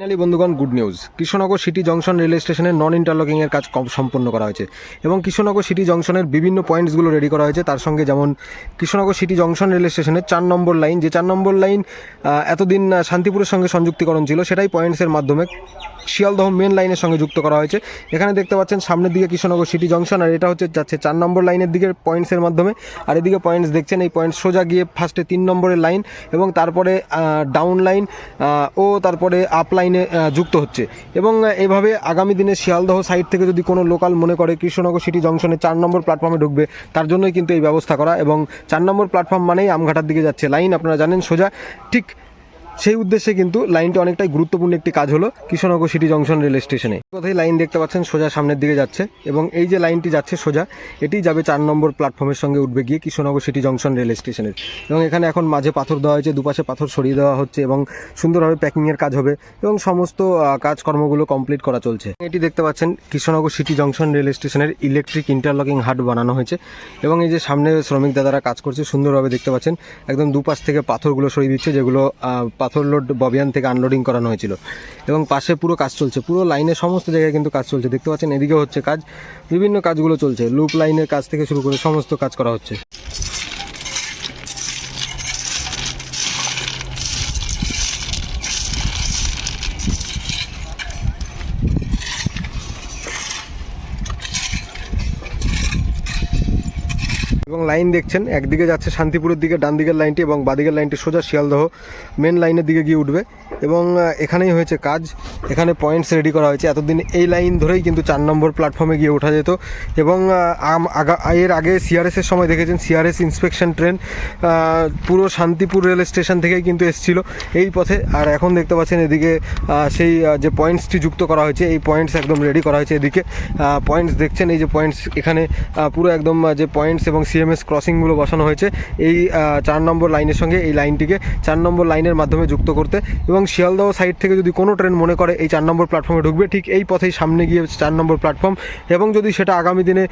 Finally বন্ধুগণ good news Krishnanagar city junction rail স্টেশনের non interlocking এর কাজ সম্পন্ন করা হয়েছে এবং কৃষ্ণনগর সিটি জংশনের বিভিন্ন পয়েন্টসগুলো রেডি করা হয়েছে। তার সঙ্গে যেমন কৃষ্ণনগর সিটি জংশন রেল স্টেশনের চার নম্বর লাইন যে চার নম্বর লাইন এতদিন শান্তিপুরের সঙ্গে সংযুক্তিকরণ ছিল, সেটাই পয়েন্টসের মাধ্যমে শিয়ালদহ মেন লাইনের সঙ্গে যুক্ত করা হয়েছে। এখানে দেখতে পাচ্ছেন সামনের দিকে কৃষ্ণনগর সিটি জংশন আর এটা হচ্ছে যাচ্ছে চার নম্বর লাইনের দিকে পয়েন্টসের মাধ্যমে। আর এদিকে পয়েন্টস দেখছেন, এই পয়েন্ট সোজা গিয়ে ফার্স্টে তিন নম্বরের লাইন এবং তারপরে ডাউন লাইন ও তারপরে আপ লাইনে আহ, যুক্ত হচ্ছে। এবং এভাবে আগামী দিনে শিয়ালদহ সাইড থেকে যদি কোনো লোকাল মনে করে কৃষ্ণনগর সিটি জংশনে চার নম্বর প্ল্যাটফর্মে ঢুকবে তার জন্যই কিন্তু এই ব্যবস্থা করা। এবং চার নম্বর প্ল্যাটফর্ম মানেই আমঘাটার দিকে যাচ্ছে। লাইন আপনারা জানেন সোজা। ঠিক সেই উদ্দেশ্যে কিন্তু লাইনটা অনেকটাই গুরুত্বপূর্ণ একটি কাজ হলো কৃষ্ণনগর সিটি জংশন রেল স্টেশনে। কোথায় লাইন দেখতে পাচ্ছেন সোজা সামনের দিকে যাচ্ছে এবং এই যে লাইনটি যাচ্ছে সোজা, এটি যাবে চার নম্বর প্ল্যাটফর্মের সঙ্গে উঠবে গিয়ে কৃষ্ণনগর সিটি জংশন রেল স্টেশনের। এবং এখানে এখন মাঝে পাথর দেওয়া হয়েছে, দুপাশে পাথর সরিয়ে দেওয়া হচ্ছে এবং সুন্দরভাবে প্যাকিংয়ের কাজ হবে এবং সমস্ত কাজকর্মগুলো কমপ্লিট করা চলছে। এটি দেখতে পাচ্ছেন কৃষ্ণনগর সিটি জংশন রেল স্টেশনের ইলেকট্রিক ইন্টারলকিং হাট বানানো হয়েছে এবং এই যে সামনে শ্রমিক দাদারা কাজ করছে, সুন্দরভাবে দেখতে পাচ্ছেন, একদম দুপাশ থেকে পাথরগুলো সরিয়ে দিচ্ছে, যেগুলো পাথর লোড ববিয়ান থেকে আনলোডিং করানো হয়েছিল। এবং পাশে পুরো কাজ চলছে। পুরো লাইনে সমস্ত জায়গায় কিন্তু কাজ চলছে। দেখতে পাচ্ছেন এদিকে হচ্ছে কাজ। বিভিন্ন কাজগুলো চলছে। লুপ লাইনের কাজ থেকে শুরু করে সমস্ত কাজ করা হচ্ছে। এবং লাইন দেখছেন, একদিকে যাচ্ছে শান্তিপুরের দিকে ডান দিকের লাইনটি এবং বাদিকের লাইনটি সোজা শিয়ালদহ মেন লাইনের দিকে গিয়ে উঠবে। এবং এখানেই হয়েছে কাজ। এখানে পয়েন্টস রেডি করা হয়েছে। এতদিন এই লাইন ধরেই কিন্তু চার নম্বর প্ল্যাটফর্মে গিয়ে ওঠা যেত। এবং এর আগে সিআরএস এর সময় দেখেছেন সিআরএস ইন্সপেকশন ট্রেন পুরো শান্তিপুর রেল স্টেশন থেকেই কিন্তু এসেছিল এই পথে। আর এখন দেখতে পাচ্ছেন এদিকে সেই যে পয়েন্টসটি যুক্ত করা হয়েছে, এই পয়েন্টস একদম রেডি করা হয়েছে এদিকে। পয়েন্টস দেখছেন, এই যে পয়েন্টস এখানে পুরো একদম যে পয়েন্টস এবং সিএমএস ক্রসিংগুলো বসানো হয়েছে। এই চার নম্বর লাইনের সঙ্গে এই লাইনটিকে চার নম্বর লাইনের মাধ্যমে যুক্ত করতে এবং শিয়ালদহ সাইড থেকে যদি কোনো ট্রেন মনে করে এই চার নম্বর প্ল্যাটফর্মে ঢুকবে, ঠিক এই পথেই সামনে গিয়ে চার নম্বর প্ল্যাটফর্ম এবং যদি সেটা আগামী দিনে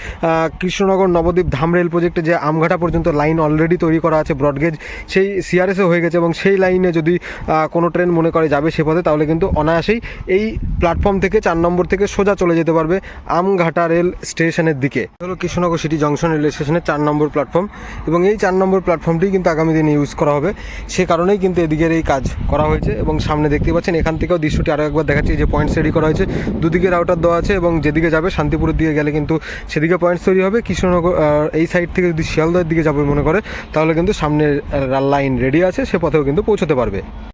কৃষ্ণনগর নবদ্বীপ ধাম রেল প্রজেক্টে যে আমঘাটা পর্যন্ত লাইন অলরেডি তৈরি করা আছে ব্রডগেজ সেই সিআরএসও হয়ে গেছে এবং সেই লাইনে যদি কোনো ট্রেন মনে করে যাবে সে পথে, তাহলে কিন্তু অনায়াসেই এই প্ল্যাটফর্ম থেকে চার নম্বর থেকে সোজা চলে যেতে পারবে আমঘাটা রেল স্টেশনের দিকে। হলো কৃষ্ণনগর সিটি জংশন রেল স্টেশনের চার নম্বর প্ল্যাটফর্ম এবং এই চার নম্বর প্ল্যাটফর্মটি কিন্তু আগামী দিনে ইউজ করা হবে। সে কারণেই কিন্তু এদিকের এই কাজ করা হয়েছে এবং সামনে দেখতে পাচ্ছেন এখান থেকেও দৃশ্যটি আরও একবার দেখাচ্ছি যে পয়েন্টস রেডি করা হয়েছে। দুদিকে রাউটার দেওয়া আছে এবং যেদিকে যাবে শান্তিপুরের দিকে গেলে কিন্তু সেদিকে পয়েন্টস তৈরি হবে। কৃষ্ণনগর এই সাইড থেকে যদি শিয়ালদহের দিকে যাবে মনে করে, তাহলে কিন্তু সামনের লাইন রেডি আছে, সে পথেও কিন্তু পৌঁছতে পারবে।